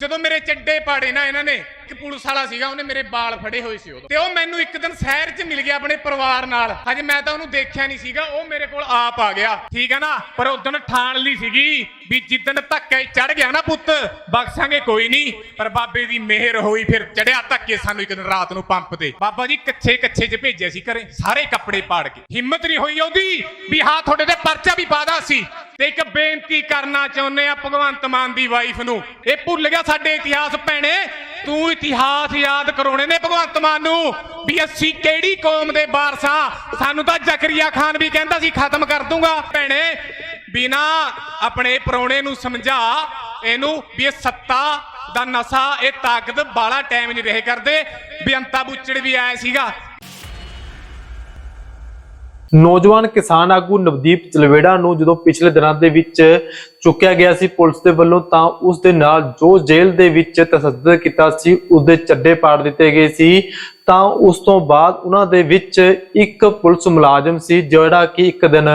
ਜਦੋਂ ਮੇਰੇ ਚੱਡੇ ਪਾੜੇ ਨਾ ਇਹਨਾਂ ਨੇ ਇੱਕ ਪੁਲਿਸ ਵਾਲਾ ਸੀਗਾ, ਉਹਨੇ ਮੇਰੇ ਵਾਲ ਫੜੇ ਹੋਏ ਸੀ ਉਦੋਂ। ਤੇ ਉਹ ਮੈਨੂੰ ਇੱਕ ਦਿਨ ਸ਼ਹਿਰ 'ਚ ਮਿਲ ਗਿਆ ਆਪਣੇ ਪਰਿਵਾਰ ਨਾਲ। ਹਜੇ ਮੈਂ ਤਾਂ ਉਹਨੂੰ ਦੇਖਿਆ ਨਹੀਂ ਸੀਗਾ, ਉਹ ਮੇਰੇ ਕੋਲ ਆਪ ਆ ਗਿਆ। ਠੀਕ ਹੈ ਨਾ? ਪਰ ਉਦੋਂ ਠਾਣ ਲਈ ਸੀਗੀ ਵੀ ਜਿੱਦਣ ਧੱਕੇ ਚੜ ਗਿਆ ਨਾ ਪੁੱਤ, ਬਖਸ਼ਾਂਗੇ ਕੋਈ ਨਹੀਂ। ਪਰ ਬਾਬੇ ਦੀ ਮਿਹਰ ਹੋਈ ਫਿਰ ਚੜਿਆ ਧੱਕੇ ਸਾਨੂੰ ਇੱਕ ਦਿਨ ਰਾਤ ਨੂੰ ਪੰਪ ਤੇ। ਬਾਬਾ ਜੀ ਕੱਛੇ ਕੱਚੇ 'ਚ ਭੇਜਿਆ ਸੀ ਘਰੇ, ਸਾਰੇ ਕੱਪੜੇ ਪਾੜ ਕੇ। ਹਿੰਮਤ ਨਹੀਂ ਹੋਈ ਉਹਦੀ ਵੀ ਹਾਂ ਤੁਹਾਡੇ ਤੇ ਪਰਚਾ ਵੀ ਪਾਦਾ ਸੀ ਤੇ ਇੱਕ ਬੇਨਤੀ ਕਰਨਾ ਚਾਹੁੰਦੇ ਆ ਭਗਵੰਤ ਮਾਨ ਦੀ ਵਾਈਫ ਨੂੰ। ਇਹ ਭੁੱਲ ਗਿਆ ਸਾਡੇ ਇਤਿਹਾਸ ਭੈਣੇ। ਤੂੰ ਇਤਿਹਾਸ ਯਾਦ ਕਰਾਉਣੇ ਨੇ ਭਗਵੰਤ ਮਾਨ ਨੂੰ ਵੀ ਅਸੀਂ ਕਿਹੜੀ ਕੌਮ ਦੇ ਵਾਰਸਾਂ ਸਾਨੂੰ ਤਾਂ ਜ਼ਕਰੀਆ ਖਾਨ ਵੀ ਕਹਿੰਦਾ ਸੀ, ਖਤਮ ਕਰ ਦੂੰਗਾ। ਭੈਣੇ, ਬਿਨਾ ਆਪਣੇ ਪਰੌਣੇ ਨੂੰ ਸਮਝਾ ਇਹਨੂੰ ਵੀ ਇਹ ਸੱਤਾ ਦਾ ਨਸ਼ਾ, ਇਹ ਤਾਕਤ ਬਾਲਾ ਟਾਈਮ ਨਹੀਂ ਰਹੇ ਕਰਦੇ। ਬੇਅੰਤਾ ਬੁੱਚੜ ਵੀ ਆਇਆ ਸੀਗਾ। ਨੌਜਵਾਨ ਕਿਸਾਨ ਆਗੂ ਨਵਦੀਪ ਚਲਵੇੜਾ ਨੂੰ ਜਦੋਂ ਪਿਛਲੇ ਦਿਨਾਂ ਦੇ ਵਿੱਚ ਚੁੱਕਿਆ ਗਿਆ ਸੀ ਪੁਲਿਸ ਦੇ ਵੱਲੋਂ ਤਾਂ ਉਸ ਦੇ ਨਾਲ ਜੋ ਜੇਲ੍ਹ ਦੇ ਵਿੱਚ ਤਸੱਦਦ ਕੀਤਾ ਸੀ ਉਹਦੇ ਚੱਡੇ ਪਾੜ ਦਿੱਤੇ ਗਏ ਸੀ। ਤਾਂ ਉਸ ਤੋਂ ਬਾਅਦ ਉਹਨਾਂ ਦੇ ਵਿੱਚ ਇੱਕ ਪੁਲਿਸ ਮੁਲਾਜ਼ਮ ਸੀ, ਜਿਹੜਾ ਕਿ ਇੱਕ ਦਿਨ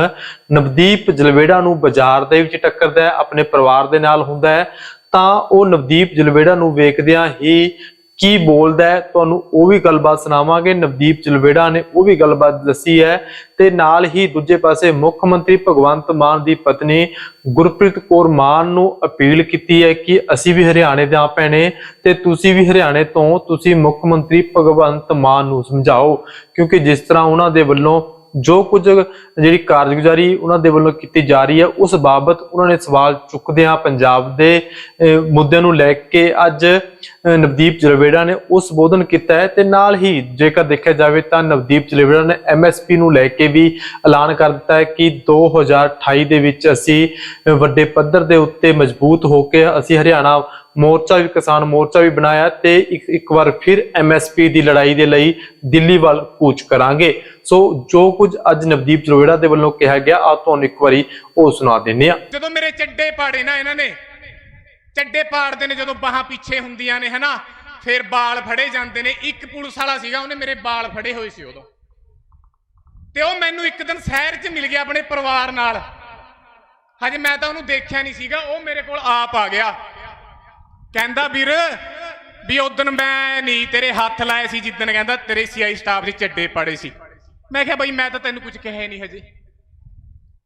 ਨਵਦੀਪ ਜਲਵੇੜਾ ਨੂੰ ਬਾਜ਼ਾਰ ਦੇ ਵਿੱਚ ਟੱਕਰਦਾ ਹੈ, ਆਪਣੇ ਪਰਿਵਾਰ ਦੇ ਨਾਲ ਹੁੰਦਾ ਹੈ। ਤਾਂ ਉਹ ਨਵਦੀਪ ਜਲਵੇੜਾ ਨੂੰ ਵੇਖਦਿਆਂ ਹੀ ਕੀ ਬੋਲਦਾ ਹੈ, ਤੁਹਾਨੂੰ ਉਹ ਵੀ ਗੱਲਬਾਤ ਸੁਣਾਵਾਂਗੇ। ਨਵਦੀਪ ਜਲਵੇੜਾ ਨੇ ਉਹ ਵੀ ਗੱਲਬਾਤ ਦੱਸੀ ਹੈ ਤੇ ਨਾਲ ਹੀ ਦੂਜੇ ਪਾਸੇ ਮੁੱਖ ਮੰਤਰੀ ਭਗਵੰਤ ਮਾਨ ਦੀ ਪਤਨੀ ਗੁਰਪ੍ਰੀਤ ਕੌਰ ਮਾਨ ਨੂੰ ਅਪੀਲ ਕੀਤੀ ਹੈ ਕਿ ਅਸੀਂ ਵੀ ਹਰਿਆਣੇ ਦੇ ਆ ਪੈਣੇ ਤੇ ਤੁਸੀਂ ਵੀ ਹਰਿਆਣੇ ਤੋਂ ਤੁਸੀਂ ਮੁੱਖ ਮੰਤਰੀ ਭਗਵੰਤ ਮਾਨ ਨੂੰ ਸਮਝਾਓ, ਕਿਉਂਕਿ ਜਿਸ ਤਰ੍ਹਾਂ ਉਹਨਾਂ ਦੇ ਵੱਲੋਂ ਜੋ ਕੁਝ ਜਿਹੜੀ ਕਾਰਜਗੁਜ਼ਾਰੀ ਉਹਨਾਂ ਦੇ ਵੱਲੋਂ ਕੀਤੀ ਜਾ ਰਹੀ ਹੈ, ਉਸ ਬਾਬਤ ਉਹਨਾਂ ਨੇ ਸਵਾਲ ਚੁੱਕਦਿਆਂ ਪੰਜਾਬ ਦੇ ਮੁੱਦਿਆਂ ਨੂੰ ਲੈ ਕੇ ਅੱਜ ਨਵਦੀਪ ਜਲਵੇੜਾ ਨੇ ਉਹ ਸੰਬੋਧਨ ਕੀਤਾ ਹੈ ਤੇ ਨਾਲ ਹੀ ਜੇਕਰ ਦੇਖਿਆ ਜਾਵੇ ਤਾਂ ਨਵਦੀਪ ਜਲਵੇੜਾ ਨੇ ਐਮਐਸਪੀ ਨੂੰ ਲੈ ਕੇ ਵੀ ਐਲਾਨ ਕਰ ਦਿੱਤਾ ਹੈ ਕਿ 2028 ਦੇ ਵਿੱਚ ਅਸੀਂ ਵੱਡੇ ਪੱਧਰ ਦੇ ਉੱਤੇ ਮਜ਼ਬੂਤ ਹੋ ਕੇ ਅਸੀਂ ਹਰਿਆਣਾ ਮੋਰਚਾ ਵੀ ਕਿਸਾਨ ਮੋਰਚਾ ਵੀ ਬਣਾਇਆ ਤੇ ਇੱਕ ਇੱਕ ਵਾਰ ਫਿਰ ਐਮਐਸਪੀ ਦੀ ਲੜਾਈ ਦੇ ਲਈ ਦਿੱਲੀ ਵੱਲ ਕੂਚ ਕਰਾਂਗੇ। ਸੋ ਜੋ ਕੁਝ ਅੱਜ ਨਵਦੀਪ ਜਲੋੜਾ ਦੇ ਵੱਲੋਂ ਕਿਹਾ ਗਿਆ ਆ ਤੁਹਾਨੂੰ ਇੱਕ ਵਾਰੀ ਉਹ ਸੁਣਾ ਦਿੰਨੇ ਆ ਜਦੋਂ ਮੇਰੇ ਚੱਡੇ ਪਾੜੇ ਨਾ ਇਹਨਾਂ ਨੇ, ਚੱਡੇ ਪਾੜਦੇ ਨੇ ਜਦੋਂ ਬਾਹਾਂ ਪਿੱਛੇ ਹੁੰਦੀਆਂ ਨੇ, ਹਨਾ? ਫਿਰ ਬਾਲ ਫੜੇ ਜਾਂਦੇ ਨੇ। ਇੱਕ ਪੁਲਿਸ ਵਾਲਾ ਸੀਗਾ, ਉਹਨੇ ਮੇਰੇ ਬਾਲ ਫੜੇ ਹੋਏ ਸੀ ਉਦੋਂ। ਤੇ ਉਹ ਮੈਨੂੰ ਇੱਕ ਦਿਨ ਸ਼ਹਿਰ 'ਚ ਮਿਲ ਗਿਆ ਆਪਣੇ ਪਰਿਵਾਰ ਨਾਲ। ਹਜੇ ਮੈਂ ਤਾਂ ਉਹਨੂੰ ਦੇਖਿਆ ਨਹੀਂ ਸੀਗਾ, ਉਹ ਮੇਰੇ ਕੋਲ ਆਪ ਆ ਗਿਆ। ਕਹਿੰਦਾ, ਵੀਰ, ਵੀ ਉਦੋਂ ਮੈਂ ਨਹੀਂ ਤੇਰੇ ਹੱਥ ਲਾਏ ਸੀ ਜਿੱਦਣ ਕਹਿੰਦਾ ਤੇਰੇ ਸੀਆਈ ਸਟਾਫ ਦੇ ਚੱਡੇ ਪੜੇ ਸੀ। ਮੈਂ ਕਿਹਾ, ਬਈ, ਮੈਂ ਤਾਂ ਤੈਨੂੰ ਕੁਝ ਕਿਹਾ ਹੀ ਨਹੀਂ ਹਜੇ।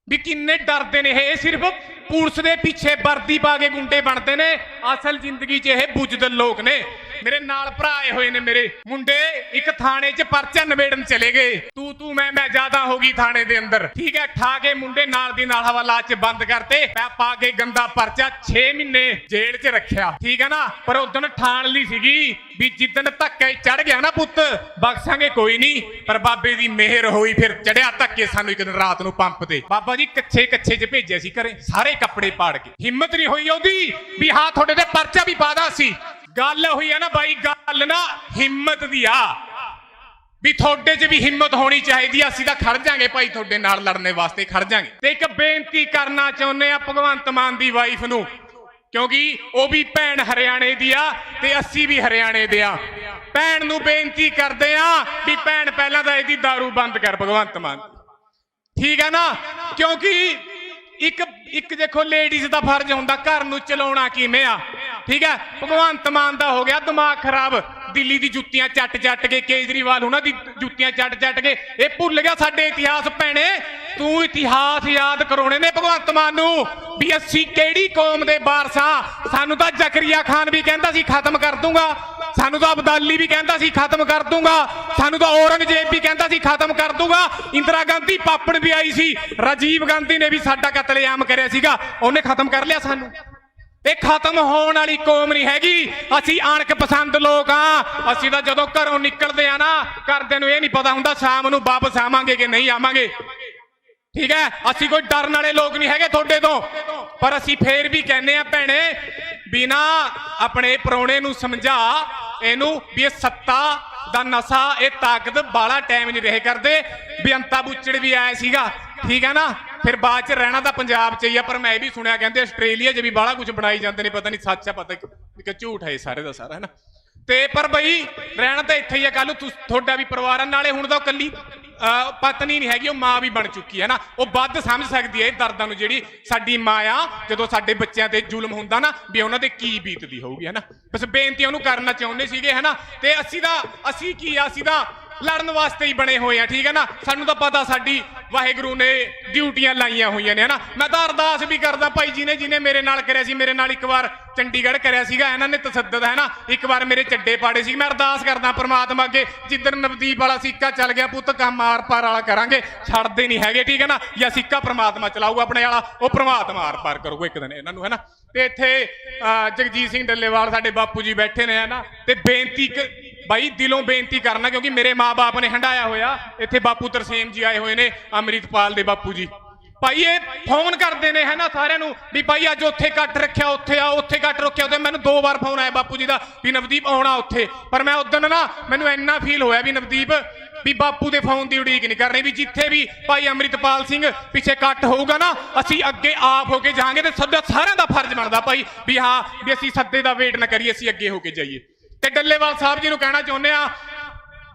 ਵੀ ਕਿੰਨੇ ਡਰਦੇ ਨੇ ਇਹ, ਸਿਰਫ ਪੁਲਿਸ ਦੇ ਪਿੱਛੇ ਵਰਦੀ ਪਾ ਕੇ ਗੁੰਡੇ ਬਣਦੇ ਨੇ। ਅਸਲ ਜ਼ਿੰਦਗੀ 'ਚ ਇਹ ਬੁੱਝਦਲ ਲੋਕ ਨੇ। ਮੇਰੇ ਨਾਲ ਭਰਾ ਆਏ ਹੋਏ ਨੇ ਮੇਰੇ। ਮੁੰਡੇ, ਇੱਕ ਥਾਣੇ 'ਚ ਪਰਚਾ ਨਵੇੜਨ ਚਲੇ ਗਏ। ਤੂੰ ਤੂੰ, ਮੈਂ ਮੈਂ ਜ਼ਿਆਦਾ ਹੋ ਗਈ ਥਾਣੇ ਦੇ ਅੰਦਰ। ਠੀਕ ਹੈ, ਠਾ ਕੇ ਮੁੰਡੇ ਨਾਲ ਦੀ ਨਾਲ ਹਵਾਲਾ 'ਚ ਬੰਦ ਕਰਤੇ। ਮੈਂ ਪਾ ਕੇ ਗੰਦਾ ਪਰਚਾ 6 ਮਹੀਨੇ ਜੇਲ੍ਹ 'ਚ ਰੱਖਿਆ। ਠੀਕ ਹੈ ਨਾ? ਪਰ ਉਦੋਂ ਠਾਣ ਲਈ ਸੀਗੀ ਵੀ ਜਿੱਦਣ ਧੱਕੇ ਚੜ ਗਿਆ ਨਾ ਪੁੱਤ, ਬਖਸ਼ਾਂਗੇ ਕੋਈ ਨਹੀਂ। ਪਰ ਬਾਬੇ ਦੀ ਮਿਹਰ ਹੋਈ ਫਿਰ ਚੜਿਆ ਧੱਕੇ ਸਾਨੂੰ ਇੱਕ ਦਿਨ ਰਾਤ ਨੂੰ ਪੰਪ ਤੇ। ਬਾਬਾ ਜੀ ਕੱਚੇ ਕੱਛੇ 'ਚ ਭੇਜਿਆ ਸੀ ਘਰੇ, ਸਾਰੇ ਕੱਪੜੇ ਪਾੜ ਕੇ। ਹਿੰਮਤ ਨਹੀਂ ਹੋਈ ਉਹਦੀ ਵੀ ਹਾਂ, ਤੁਹਾਡੇ ਤੇ ਪਰਚਾ ਵੀ ਪਾਦਾ ਸੀ ਗੱਲ ਹੋਈ ਆ ਨਾ ਬਾਈ, ਗੱਲ ਨਾ ਹਿੰਮਤ ਦੀ ਆ। ਵੀ ਤੁਹਾਡੇ 'ਚ ਵੀ ਹਿੰਮਤ ਹੋਣੀ ਚਾਹੀਦੀ ਆ, ਅਸੀਂ ਤਾਂ ਖੜ ਜਾਾਂਗੇ ਭਾਈ ਤੁਹਾਡੇ ਨਾਲ ਲੜਨੇ ਵਾਸਤੇ ਖੜ ਜਾਾਂਗੇ। ਤੇ ਇੱਕ ਬੇਨਤੀ ਕਰਨਾ ਚਾਹੁੰਦੇ ਆ ਭਗਵੰਤ ਮਾਨ ਦੀ ਵਾਈਫ ਨੂੰ, ਕਿਉਂਕਿ ਉਹ ਵੀ ਭੈਣ ਹਰਿਆਣੇ ਦੀ ਆ ਤੇ ਅਸੀਂ ਵੀ ਹਰਿਆਣੇ ਦੇ ਆ। ਭੈਣ ਨੂੰ ਬੇਨਤੀ ਕਰਦੇ ਆ ਵੀ ਭੈਣ ਪਹਿਲਾਂ ਤਾਂ ਇਹਦੀ दारू ਬੰਦ ਕਰ ਭਗਵੰਤ ਮਾਨ। ਠੀਕ ਹੈ ਨਾ? ਕਿਉਂਕਿ ਇੱਕ ਇੱਕ ਦੇਖੋ ਲੇਡੀਜ਼ ਦਾ ਫਰਜ਼ ਹੁੰਦਾ ਘਰ ਨੂੰ ਚਲਾਉਣਾ ਕਿਵੇਂ ਆ? ਠੀਕ ਹੈ? ਭਗਵੰਤ ਮਾਨ ਦਾ ਹੋ ਗਿਆ ਦਿਮਾਗ ਖਰਾਬ। ਦਿੱਲੀ ਦੀ ਜੁੱਤੀਆਂ ਚੱਟ ਚੱਟ ਕੇ, ਕੇਜਰੀਵਾਲ ਉਹਨਾਂ ਦੀ ਜੁੱਤੀਆਂ ਚੱਟ ਚੱਟ ਕੇ, ਇਹ ਭੁੱਲ ਗਿਆ ਸਾਡੇ ਇਤਿਹਾਸ ਭੈਣੇ। ਤੂੰ ਇਤਿਹਾਸ ਯਾਦ ਕਰਾਉਣੇ ਨੇ ਭਗਵੰਤ ਮਾਨ ਨੂੰ ਵੀ ਅਸੀਂ ਕਿਹੜੀ ਕੌਮ ਦੇ ਵਾਰਸਾਂ? ਸਾਨੂੰ ਤਾਂ ਜ਼ਕਰੀਆ ਖਾਨ ਵੀ ਕਹਿੰਦਾ ਸੀ, ਖਤਮ ਕਰ ਦੂੰਗਾ। ਸਾਨੂੰ ਤਾਂ ਅਬਦਾਲੀ ਵੀ ਕਹਿੰਦਾ ਸੀ, ਖਤਮ ਕਰ ਦੂੰਗਾ। ਸਾਨੂੰ ਤਾਂ ਔਰੰਗਜ਼ੇਬ ਵੀ ਕਹਿੰਦਾ ਸੀ, ਖਤਮ ਕਰ ਦੂੰਗਾ। ਇੰਦਰਾ ਗਾਂਧੀ ਪਾਪਣ ਵੀ ਆਈ ਸੀ, ਰਾਜੀਵ ਗਾਂਧੀ ਨੇ ਵੀ ਸਾਡਾ ਕਤਲੇਆਮ ਕਰਿਆ ਸੀਗਾ, ਉਹਨੇ ਖਤਮ ਕਰ ਲਿਆ ਸਾਨੂੰ। ਇਹ ਖਤਮ ਹੋਣ ਵਾਲੀ ਕੌਮ ਨਹੀਂ ਹੈਗੀ। ਅਸੀਂ ਅਣਖ ਪਸੰਦ ਲੋਕ ਆ। ਅਸੀਂ ਤਾਂ ਜਦੋਂ ਘਰੋਂ ਨਿਕਲਦੇ ਆ ਨਾ, ਘਰਦਿਆਂ ਨੂੰ ਇਹ ਨਹੀਂ ਪਤਾ ਹੁੰਦਾ ਸ਼ਾਮ ਨੂੰ ਵਾਪਸ ਆਵਾਂਗੇ ਕਿ ਨਹੀਂ ਆਵਾਂਗੇ। ਠੀਕ ਹੈ? ਅਸੀਂ ਕੋਈ ਡਰਨ ਵਾਲੇ ਲੋਕ ਨਹੀਂ ਹੈਗੇ ਤੁਹਾਡੇ ਤੋਂ। ਪਰ ਅਸੀਂ ਫੇਰ ਵੀ ਕਹਿੰਦੇ ਆ ਭੈਣੇ, ਬਿਨਾ ਆਪਣੇ ਪਰੌਣੇ ਨੂੰ ਸਮਝਾ, ਇਹਨੂੰ ਵੀ ਇਹ ਸੱਤਾ ਦਾ ਨਸ਼ਾ, ਇਹ ਤਾਕਤ ਬਾਲਾ ਟਾਈਮ ਨਹੀਂ ਰਹੇ ਕਰਦੇ। ਬੇਅੰਤਾ ਬੁੱਚੜ ਵੀ ਆਇਆ ਸੀਗਾ। ਠੀਕ ਹੈ ਨਾ? ਫਿਰ ਬਾਅਦ ਚ ਰਹਿਣਾ ਤਾਂ ਪੰਜਾਬ ਚ ਹੀ ਆ, ਪਰ ਮੈਂ ਇਹ ਵੀ ਸੁਣਿਆ ਕਹਿੰਦੇ ਆਸਟ੍ਰੇਲੀਆ 'ਚ ਵੀ ਬਾਲਾ ਕੁਝ ਬਣਾਈ ਜਾਂਦੇ ਨੇ, ਪਤਾ ਨਹੀਂ ਸੱਚ ਆ, ਪਤਾ ਕਿ ਝੂਠ ਹੈ ਸਾਰੇ ਦਾ ਸਾਰਾ ਹੈ ਨਾ ਤੇ ਪਰ ਬਈ, ਰਹਿਣਾ ਤਾਂ ਇੱਥੇ ਹੀ ਆ ਕੱਲ ਤੁਹਾਡਾ ਵੀ ਪਰਿਵਾਰ ਆ, ਨਾਲੇ ਹੁਣ ਤਾਂ ਕੱਲੀ ਪਤਨੀ ਨਹੀਂ ਹੈਗੀ, ਉਹ ਮਾਂ ਵੀ ਬਣ ਚੁੱਕੀ ਹੈ ਨਾ ਉਹ ਵੱਧ ਸਮਝ ਸਕਦੀ ਹੈ ਇਹ ਦਰਦਾਂ ਨੂੰ, ਜਿਹੜੀ ਸਾਡੀ ਮਾਂ ਆ, ਜਦੋਂ ਸਾਡੇ ਬੱਚਿਆਂ ਤੇ ਜ਼ੁਲਮ ਹੁੰਦਾ ਨਾ, ਵੀ ਉਹਨਾਂ ਤੇ ਕੀ ਬੀਤਦੀ ਹੋਊਗੀ ਹੈ ਨਾ ਬਸ ਬੇਨਤੀ ਉਹਨੂੰ ਕਰਨਾ ਚਾਹੁੰਦੇ ਸੀਗੇ ਹੈ ਨਾ ਤੇ ਅਸੀਂ ਤਾਂ ਅਸੀਂ ਕੀ ਆ, ਅਸੀਂ ਤਾਂ ਲੜਨ ਵਾਸਤੇ ਹੀ ਬਣੇ ਹੋਏ ਆ ਠੀਕ ਹੈ ਨਾ? ਸਾਨੂੰ ਤਾਂ ਪਤਾ ਸਾਡੀ ਵਾਹਿਗੁਰੂ ਨੇ ਡਿਊਟੀਆਂ ਲਾਈਆਂ ਹੋਈਆਂ ਨੇ ਹਨਾ ਮੈਂ ਤਾਂ ਅਰਦਾਸ ਵੀ ਕਰਦਾ ਭਾਈ ਜੀ ਨੇ ਜਿਹਨੇ ਮੇਰੇ ਨਾਲ ਕਰਿਆ ਸੀ ਮੇਰੇ ਨਾਲ ਇੱਕ ਵਾਰ ਚੰਡੀਗੜ੍ਹ ਕਰਿਆ ਸੀਗਾ ਇਹਨਾਂ ਨੇ ਤਸੱਦਦ ਹੈ ਨਾ? ਇੱਕ ਵਾਰ ਮੇਰੇ ਚੱਡੇ ਪਾੜੇ ਸੀ ਮੈਂ ਅਰਦਾਸ ਕਰਦਾ ਪ੍ਰਮਾਤਮਾ ਅੱਗੇ ਜਿੱਦਣ ਨਵਦੀਪ ਵਾਲਾ ਸਿੱਕਾ ਚੱਲ ਗਿਆ ਪੁੱਤ ਕੰਮ ਆਰ ਪਾਰ ਵਾਲਾ ਕਰਾਂਗੇ ਛੱਡਦੇ ਨਹੀਂ ਹੈਗੇ ਠੀਕ ਹੈ ਨਾ? ਜਾਂ ਸਿੱਕਾ ਪ੍ਰਮਾਤਮਾ ਚਲਾਊਗਾ ਆਪਣੇ ਵਾਲਾ ਉਹ ਪ੍ਰਮਾਤਮਾ ਆਰ ਪਾਰ ਕਰੂਗਾ ਇੱਕ ਦਿਨ ਇਹਨਾਂ ਨੂੰ ਹੈ ਨਾ? ਤੇ ਇੱਥੇ ਅਹ, ਜਗਜੀਤ ਸਿੰਘ ਡੱਲੇਵਾਲ ਸਾਡੇ ਬਾਪੂ ਜੀ ਬੈਠੇ ਨੇ ਹੈ ਨਾ? ਤੇ ਬੇਨਤੀ ਕ- ਬਾਈ ਦਿਲੋਂ ਬੇਨਤੀ ਕਰਨਾ ਕਿਉਂਕਿ ਮੇਰੇ ਮਾਪੇ ਨੇ ਹੰਡਾਇਆ ਹੋਇਆ। ਇੱਥੇ ਬਾਪੂ ਤਰਸੇਮ ਜੀ ਆਏ ਹੋਏ ਨੇ, ਅੰਮ੍ਰਿਤਪਾਲ ਦੇ ਬਾਪੂ ਜੀ। ਭਾਈ, ਇਹ ਫੋਨ ਕਰਦੇ ਨੇ, ਹਨਾ, ਸਾਰਿਆਂ ਨੂੰ? ਵੀ ਭਾਈ, ਅੱਜ ਉੱਥੇ ਕੱਟ ਰੱਖਿਆ, ਉੱਥੇ ਆ, ਉੱਥੇ ਕੱਟ ਰੱਖਿਆ। ਉੱਥੇ ਮੈਨੂੰ ਦੋ ਵਾਰ ਫੋਨ ਆਇਆ ਬਾਪੂ ਜੀ ਦਾ ਵੀ ਨਵਦੀਪ ਆਉਣਾ ਉੱਥੇ। ਪਰ ਮੈਂ ਉਦੋਂ ਨਾ, ਮੈਨੂੰ ਇੰਨਾ ਫੀਲ ਹੋਇਆ ਵੀ ਨਵਦੀਪ, ਵੀ ਬਾਪੂ ਦੇ ਫੋਨ ਦੀ ਉਡੀਕ ਨਹੀਂ ਕਰਨੀ, ਵੀ ਜਿੱਥੇ ਵੀ ਭਾਈ ਅੰਮ੍ਰਿਤਪਾਲ ਸਿੰਘ ਪਿੱਛੇ ਕੱਟ ਹੋਊਗਾ ਨਾ, ਅਸੀਂ ਅੱਗੇ ਆਪ ਹੋ ਕੇ ਜਾਾਂਗੇ ਤੇ ਸਦਾ ਸਾਰਿਆਂ ਦਾ ਫਰਜ਼ ਬਣਦਾ ਭਾਈ, ਵੀ ਹਾਂ, ਵੀ ਅਸੀਂ ਸੱਦੇ ਦਾ ਵੇਟ ਨਾ ਕਰੀਏ, ਅਸੀਂ ਅੱਗੇ ਹੋ ਕੇ ਜਾਈਏ। ਤੇ ਡੱਲੇਵਾਲ ਸਾਹਿਬ ਜੀ ਨੂੰ ਕਹਿਣਾ ਚਾਹੁੰਦੇ ਆ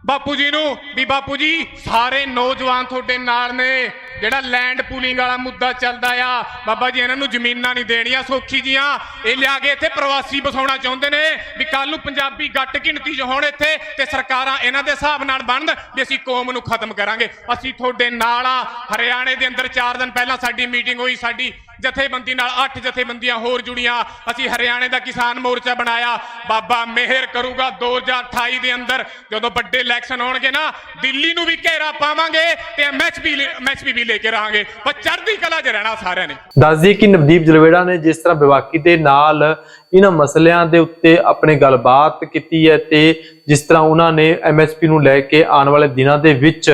ਬਾਪੂ ਜੀ ਨੂੰ, ਵੀ ਬਾਪੂ ਜੀ, ਸਾਰੇ ਨੌਜਵਾਨ ਤੁਹਾਡੇ ਨਾਲ ਨੇ, ਜਿਹੜਾ ਲੈਂਡ ਪੂਲਿੰਗ ਵਾਲਾ ਮੁੱਦਾ ਚੱਲਦਾ ਆ, ਬਾਬਾ ਜੀ ਇਹਨਾਂ ਨੂੰ ਜ਼ਮੀਨਾਂ ਨਹੀਂ ਦੇਣੀਆਂ ਸੋਖੀ ਜੀਆਂ, ਇਹ ਲਿਆ ਕੇ ਇੱਥੇ ਪ੍ਰਵਾਸੀ ਬਸਾਉਣਾ ਚਾਹੁੰਦੇ ਨੇ, ਵੀ ਕੱਲ ਨੂੰ ਪੰਜਾਬੀ ਘੱਟ ਗਿਣਤੀ 'ਚ ਹੋਣ ਇੱਥੇ, ਤੇ ਸਰਕਾਰਾਂ ਇਹਨਾਂ ਦੇ ਹਿਸਾਬ ਨਾਲ ਬਣਨ, ਵੀ ਅਸੀਂ ਕੌਮ ਨੂੰ ਖਤਮ ਕਰਾਂਗੇ। ਅਸੀਂ ਤੁਹਾਡੇ ਨਾਲ ਆ, ਹਰਿਆਣੇ ਦੇ ਅੰਦਰ 4 ਦਿਨ ਪਹਿਲਾਂ ਸਾਡੀ ਮੀਟਿੰਗ ਹੋਈ, ਸਾਡੀ ਜਥੇਬੰਦੀ ਨਾਲ 8 ਜਥੇਬੰਦੀਆਂ ਹੋਰ ਜੁੜੀਆਂ। ਅਸੀਂ ਹਰਿਆਣੇ ਦਾ ਕਿਸਾਨ ਮੋਰਚਾ ਬਣਾਇਆ। ਬਾਬਾ ਮਿਹਰ ਕਰੂਗਾ 2028 ਦੇ ਅੰਦਰ। ਜਦੋਂ ਵੱਡੇ ਇਲੈਕਸ਼ਨ ਹੋਣਗੇ ਨਾ, ਦਿੱਲੀ ਨੂੰ ਵੀ ਘੇਰਾ ਪਾਵਾਂਗੇ ਤੇ ਐਮਐਚਪੀ ਐਮਐਚਪੀ ਵੀ ਲੈ ਕੇ ਰਹਾਂਗੇ। ਪਰ ਚੜ੍ਹਦੀ ਕਲਾ 'ਚ ਰਹਿਣਾ ਸਾਰਿਆਂ ਨੇ। ਦੱਸਦੀ ਕਿ ਨਵਦੀਪ ਜਲਵੇੜਾ ਨੇ ਜਿਸ ਤਰ੍ਹਾਂ ਵਿਵਾਕੀ ਦੇ ਨਾਲ ਇਹਨਾਂ ਮਸਲਿਆਂ ਦੇ ਉੱਤੇ ਆਪਣੇ ਗੱਲਬਾਤ ਕੀਤੀ ਹੈ ਤੇ ਜਿਸ ਤਰ੍ਹਾਂ ਉਹਨਾਂ ਨੇ ਐਮਐਸਪੀ ਨੂੰ ਲੈ ਕੇ ਆਉਣ ਵਾਲੇ ਦਿਨਾਂ ਦੇ ਵਿੱਚ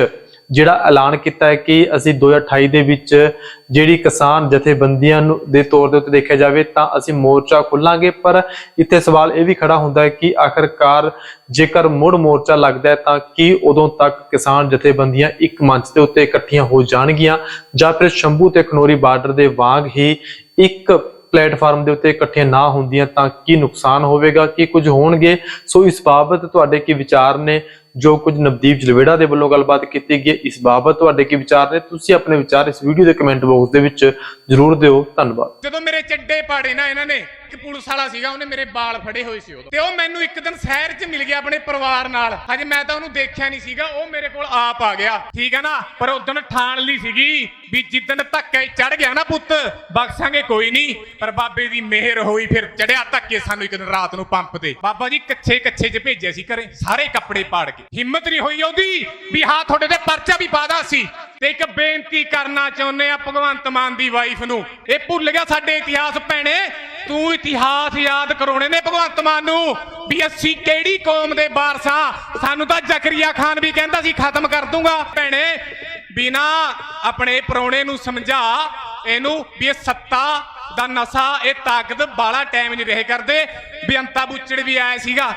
ਜਿਹੜਾ ਐਲਾਨ ਕੀਤਾ ਹੈ ਕਿ ਅਸੀਂ 2028 ਦੇ ਵਿੱਚ ਜਿਹੜੀ ਕਿਸਾਨ ਜਥੇਬੰਦੀਆਂ ਨੂੰ ਦੇ ਤੌਰ ਦੇ ਉੱਤੇ ਦੇਖਿਆ ਜਾਵੇ ਤਾਂ ਅਸੀਂ ਮੋਰਚਾ ਖੋਲਾਂਗੇ। ਪਰ ਇੱਥੇ ਸਵਾਲ ਇਹ ਵੀ ਖੜਾ ਹੁੰਦਾ ਹੈ ਕਿ ਆਖਰਕਾਰ ਜੇਕਰ ਮੁੜ ਮੋਰਚਾ ਲੱਗਦਾ ਹੈ ਤਾਂ ਕੀ ਉਦੋਂ ਤੱਕ ਕਿਸਾਨ ਜਥੇਬੰਦੀਆਂ ਇੱਕ ਮੰਚ ਦੇ ਉੱਤੇ ਇਕੱਠੀਆਂ ਹੋ ਜਾਣਗੀਆਂ ਜਾਂ ਫਿਰ ਸ਼ੰਭੂ ਤੇ ਖਨੋਰੀ ਬਾਰਡਰ ਦੇ ਵਾਂਗ ਹੀ ਇੱਕ ਪਲੇਟਫਾਰਮ ਦੇ ਉੱਤੇ ਇਕੱਠੀਆਂ ਨਾ ਹੁੰਦੀਆਂ ਤਾਂ ਕੀ ਨੁਕਸਾਨ ਹੋਵੇਗਾ, ਕੀ ਕੁਝ ਹੋਣਗੇ? ਸੋ ਇਸ ਬਾਬਤ ਤੁਹਾਡੇ ਕੀ ਵਿਚਾਰ ਨੇ? ਜੋ ਕੁਝ ਨਵਦੀਪ ਜਲਵੇੜਾ ਦੇ ਵੱਲੋਂ ਗੱਲਬਾਤ ਕੀਤੀ ਗਈ ਇਸ ਬਾਬਤ ਤੁਹਾਡੇ ਕੀ ਵਿਚਾਰ ਨੇ? ਤੁਸੀਂ ਆਪਣੇ ਵਿਚਾਰ ਇਸ ਵੀਡੀਓ ਦੇ ਕਮੈਂਟ ਬਾਕਸ ਦੇ ਵਿੱਚ ਜ਼ਰੂਰ ਦਿਓ। ਧੰਨਵਾਦ। ਜਦੋਂ ਮੇਰੇ ਚੱਡੇ ਪਾੜੇ ਨਾ ਇਹਨਾਂ ਨੇ, ਇੱਕ ਪੁਲਿਸ ਵਾਲਾ ਸੀਗਾ, ਉਹਨੇ ਮੇਰੇ ਵਾਲ ਫੜੇ ਹੋਏ ਸੀ ਉਦੋਂ। ਤੇ ਉਹ ਮੈਨੂੰ ਇੱਕ ਦਿਨ ਸ਼ਹਿਰ 'ਚ ਮਿਲ ਗਿਆ ਆਪਣੇ ਪਰਿਵਾਰ ਨਾਲ। ਹਜੇ ਮੈਂ ਤਾਂ ਉਹਨੂੰ ਦੇਖਿਆ ਨਹੀਂ ਸੀਗਾ, ਉਹ ਮੇਰੇ ਕੋਲ ਆਪ ਆ ਗਿਆ। ਠੀਕ ਹੈ ਨਾ? ਪਰ ਉਦੋਂ ਠਾਣ ਲਈ ਸੀਗੀ ਵੀ ਜਿੱਦਣ ਧੱਕੇ ਚੜ ਗਿਆ ਨਾ ਪੁੱਤ, ਬਖਸ਼ਾਂਗੇ ਕੋਈ ਨਹੀਂ। ਪਰ ਬਾਬੇ ਦੀ ਮਿਹਰ ਹੋਈ ਫਿਰ ਚੜਿਆ ਧੱਕੇ ਸਾਨੂੰ ਇੱਕ ਦਿਨ ਰਾਤ ਨੂੰ ਪੰਪ ਤੇ। ਬਾਬਾ ਜੀ ਕੱਚੇ ਕੱਚੇ 'ਚ ਭੇਜਿਆ ਸੀ ਘਰੇ, ਸਾਰੇ ਕੱਪੜੇ ਪਾੜ ਕੇ। ਹਿੰਮਤ ਨਹੀਂ ਹੋਈ ਉਹਦੀ ਵੀ ਹਾਂ ਤੁਹਾਡੇ ਤੇ ਪਰਚਾ ਵੀ ਪਾਦਾ ਸੀ। ਤੇ ਇੱਕ ਬੇਨਤੀ ਕਰਨਾ ਚਾਹੁੰਦੇ ਆ ਭਗਵੰਤ ਮਾਨ ਦੀ ਵਾਈਫ ਨੂੰ। ਇਹ ਭੁੱਲ ਗਿਆ ਸਾਡੇ ਇਤਿਹਾਸ ਭੈਣੇ। ਤੂੰ ਇਤਿਹਾਸ ਯਾਦ ਕਰਾਉਣੇ ਨੇ ਭਗਵੰਤ ਮਾਨ ਨੂੰ ਵੀ ਅਸੀਂ ਕਿਹੜੀ ਕੌਮ ਦੇ ਵਾਰਸਾਂ ਸਾਨੂੰ ਤਾਂ ਜ਼ਕਰੀਆ ਖਾਨ ਵੀ ਕਹਿੰਦਾ ਸੀ, ਖਤਮ ਕਰ ਦੂੰਗਾ। ਭੈਣੇ, ਬਿਨਾ ਆਪਣੇ ਪਰੌਣੇ ਨੂੰ ਸਮਝਾ ਇਹਨੂੰ ਵੀ ਇਹ ਸੱਤਾ ਦਾ ਨਸ਼ਾ, ਇਹ ਤਾਕਤ ਬਾਲਾ ਟਾਈਮ ਨਹੀਂ ਰਹੇ ਕਰਦੇ। ਬੇਅੰਤਾ ਬੁੱਚੜ ਵੀ ਆਇਆ ਸੀਗਾ।